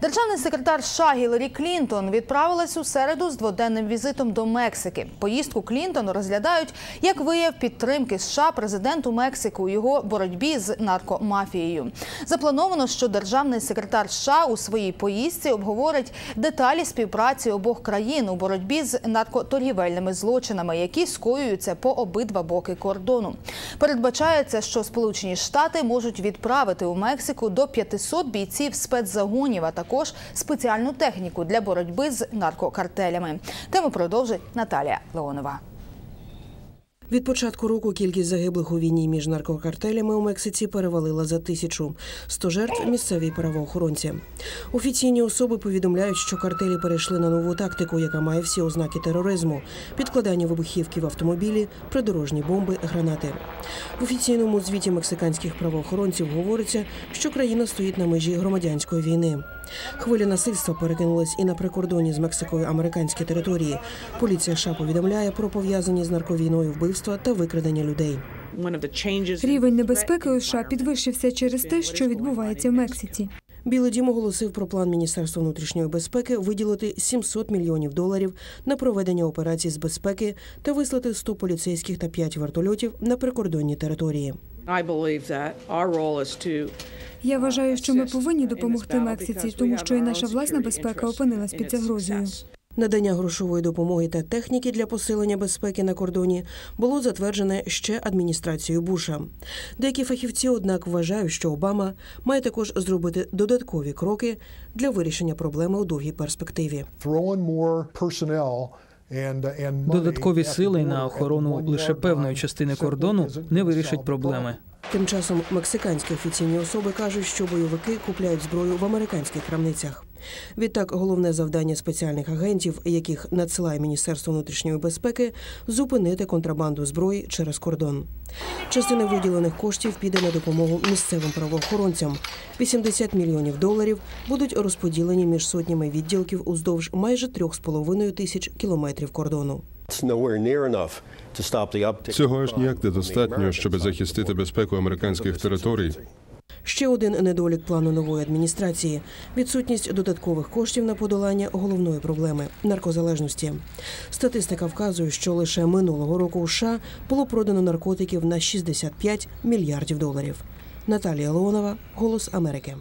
Державний секретар США Гіларі Клінтон відправилась у середу з дводенним візитом до Мексики. Поїздку Клінтон розглядають як вияв підтримки США президенту Мексики у його боротьбі з наркомафією. Заплановано, що державний секретар США у своїй поїздці обговорить деталі співпраці обох країн у боротьбі з наркоторгівельними злочинами, які скоюються по обидва боки кордону. Передбачається, що Сполучені Штати можуть відправити у Мексику до 500 бійців спецзагонів, а також спеціальну техніку для боротьби з наркокартелями. Тему продовжить Наталія Леонова. Від початку року кількість загиблих у війні між наркокартелями у Мексиці перевалила за тисячу. Сто жертв місцеві правоохоронці. Офіційні особи повідомляють, що картелі перейшли на нову тактику, яка має всі ознаки тероризму: підкладання вибухівки в автомобілі, придорожні бомби, гранати. В офіційному звіті мексиканських правоохоронців говориться, що країна стоїть на межі громадянської війни. Хвиля насильства перекинулась і на прикордоні з Мексикою американські території. Поліція США повідомляє про пов'язані з нарковійною вбивства та викрадення людей. Рівень небезпеки у США підвищився через те, що відбувається в Мексиці. Білий дім оголосив про план Міністерства внутрішньої безпеки виділити 700 мільйонів доларів на проведення операцій з безпеки та вислати 100 поліцейських та 5 вертольотів на прикордонні території. Я вважаю, що ми повинні допомогти Мексиці, тому що і наша власна безпека опинилась під загрозою. Надання грошової допомоги та техніки для посилення безпеки на кордоні було затверджене ще адміністрацією Буша. Деякі фахівці, однак, вважають, що Обама має також зробити додаткові кроки для вирішення проблеми у довгій перспективі. Додаткові сили на охорону лише певної частини кордону не gonna вирішить проблеми. Тим часом мексиканські офіційні особи кажуть, що бойовики купляють зброю в американських крамницях. Відтак, головне завдання спеціальних агентів, яких надсилає Міністерство внутрішньої безпеки, зупинити контрабанду зброї через кордон. Частина виділених коштів піде на допомогу місцевим правоохоронцям. 80 мільйонів доларів будуть розподілені між сотнями відділків уздовж майже 3,5 тисяч кілометрів кордону. Цього аж ніяк недостатньо, щоб захистити безпеку американських територій. Ще один недолік плану нової адміністрації відсутність додаткових коштів на подолання головної проблеми наркозалежності. Статистика вказує, що лише минулого року у США було продано наркотиків на 65 мільярдів доларів. Наталія Леонова, Голос Америки.